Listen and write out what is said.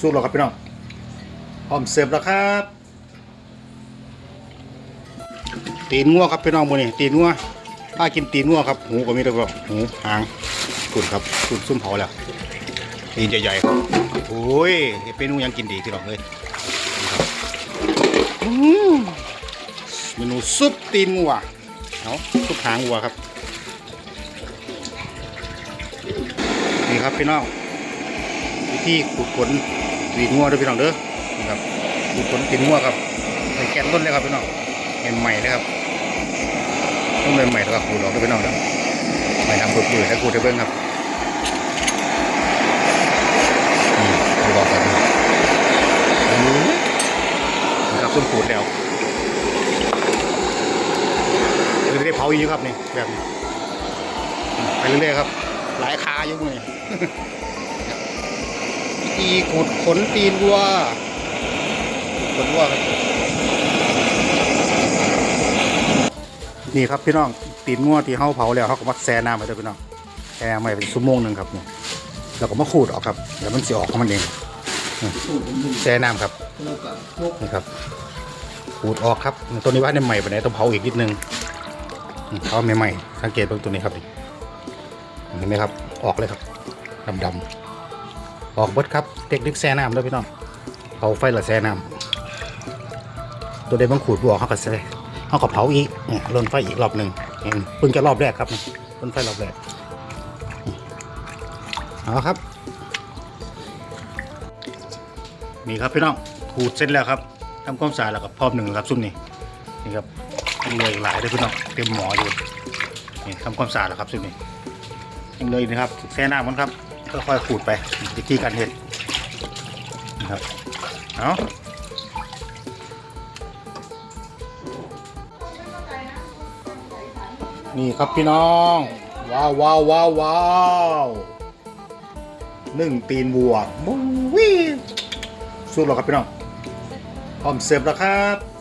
สุกแล้วครับพี่น้องพร้อมเสิร์ฟแล้วครับ ตีนงัวครับพี่น้องมือนี่ตีนงัวถ้ากินตีนงัวครับหูก็มีแต่แบบหูหางกุดครับกุดซุ่มเผาแล้วตีนใหญ่ๆครับโอ้ยเป็นนูยังกินดีพี่น้องเลยเมนูซุปตีนงัวเอาซุปหางวัวครับนี่ครับพี่น้องวิธีขูดขน ตีนงัวด้วยพี่น้องเด้อนี่ครับขูดขนตีนงัวครับใส่แกนต้นเลยครับพี่น้องใหม่ๆเลยครับต้องเดินใหม่แล้วก็ขูดออกก็ไปนอกแล้วใหม่ทำปืนๆแล้วขูดได้เบิ้งครับนี่ขูดออกกันนี่ครับต้นขูดแล้วเรื่อยๆเผาอีกครับนี่แบบนี้ไปเรื่อยๆครับ หลายคาอยู่มือ ตีขูดขนตีนวัวขนวัวครับนี่ครับพี่น้องตีนงัวที่เฮาเผาแล้วเขาก็มาแช่น้ำไว้ด้วยพี่น้องแช่ไว้เป็นชั่วโมงหนึ่งครับนี่แล้วก็มาขูดออกครับเดี๋ยวมันสิออกของมันเองแช่น้ำครับนี่ครับขูดออกครับตัวนี้ว่าในใหม่ไปไหนต้องเผาอีกนิดนึงเผาใหม่ๆสังเกตเบิ่งตัวนี้ครับเห็นไหมครับออกเลยครับดำๆ ออกเบิดครับเทคนิคแช่น้ำด้วยพี่น้องเผาไฟละแช่น้ำตัวเดียวมันขูดบวกเขาก็แช่เอากับเผาอีกเนี่ยลนไฟอีกรอบหนึ่งเห็นเพิ่งจะรอบแรกครับลนไฟรอบแรกเอาครับ นี่ครับพี่น้องขูดเสร็จแล้วครับทำความสะอาดแล้วกับพร้อมหนึ่งครับซุ่มนี่นี่ครับยังเหลยหลายด้วยพี่น้องเต็มหมออยู่นี่ทำความสะอาดแล้วครับซุ่มนี่ยังเลยนะครับแช่น้ำมันครับ ค่อยๆขูดไปวิธีการเห็ดนะครับเอานี่ครับพี่น้อง ว้าวว้าวว้าวว้าวหนึ่งตีนวัวมุ้งวิสุดแล้วครับพี่น้องพร้อมเสิร์ฟแล้วครับ